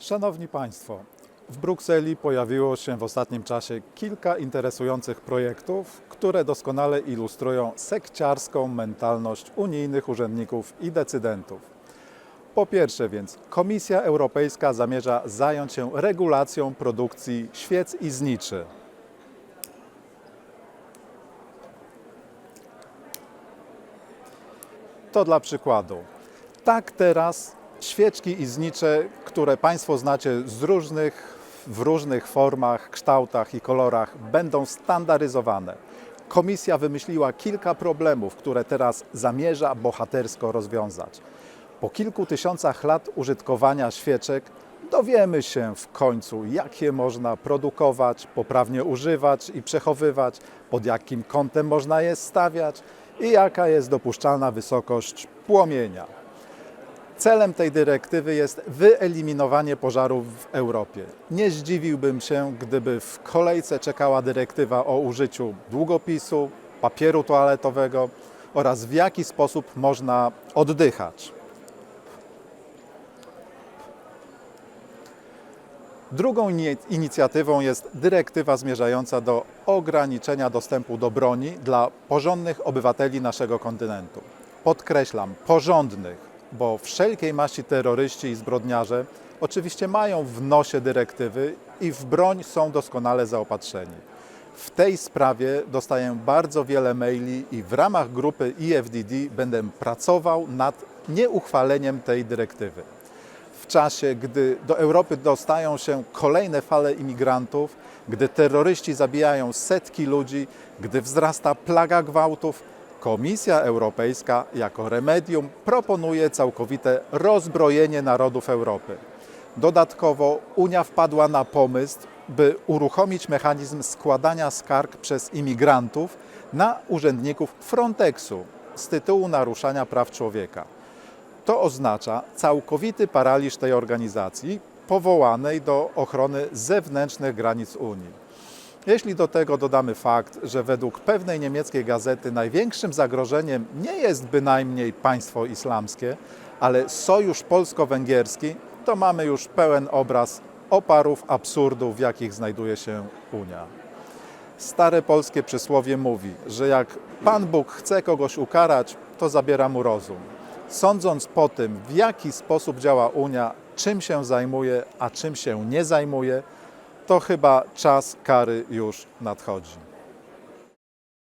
Szanowni Państwo, w Brukseli pojawiło się w ostatnim czasie kilka interesujących projektów, które doskonale ilustrują sekciarską mentalność unijnych urzędników i decydentów. Po pierwsze więc, Komisja Europejska zamierza zająć się regulacją produkcji świec i zniczy. To dla przykładu. Tak teraz świeczki i znicze, które Państwo znacie z różnych, w różnych formach, kształtach i kolorach, będą standaryzowane. Komisja wymyśliła kilka problemów, które teraz zamierza bohatersko rozwiązać. Po kilku tysiącach lat użytkowania świeczek dowiemy się w końcu, jak je można produkować, poprawnie używać i przechowywać, pod jakim kątem można je stawiać i jaka jest dopuszczalna wysokość płomienia. Celem tej dyrektywy jest wyeliminowanie pożarów w Europie. Nie zdziwiłbym się, gdyby w kolejce czekała dyrektywa o użyciu długopisu, papieru toaletowego oraz w jaki sposób można oddychać. Drugą ini- inicjatywą jest dyrektywa zmierzająca do ograniczenia dostępu do broni dla porządnych obywateli naszego kontynentu. Podkreślam, porządnych, bo wszelkiej maści terroryści i zbrodniarze oczywiście mają w nosie dyrektywy i w broń są doskonale zaopatrzeni. W tej sprawie dostaję bardzo wiele maili i w ramach grupy EFDD będę pracował nad nieuchwaleniem tej dyrektywy w czasie, gdy do Europy dostają się kolejne fale imigrantów, gdy terroryści zabijają setki ludzi, gdy wzrasta plaga gwałtów, Komisja Europejska jako remedium proponuje całkowite rozbrojenie narodów Europy. Dodatkowo Unia wpadła na pomysł, by uruchomić mechanizm składania skarg przez imigrantów na urzędników Frontexu z tytułu naruszania praw człowieka. To oznacza całkowity paraliż tej organizacji powołanej do ochrony zewnętrznych granic Unii. Jeśli do tego dodamy fakt, że według pewnej niemieckiej gazety największym zagrożeniem nie jest bynajmniej państwo islamskie, ale sojusz polsko-węgierski, to mamy już pełen obraz oparów absurdów, w jakich znajduje się Unia. Stare polskie przysłowie mówi, że jak Pan Bóg chce kogoś ukarać, to zabiera mu rozum. Sądząc po tym, w jaki sposób działa Unia, czym się zajmuje, a czym się nie zajmuje, to chyba czas kary już nadchodzi.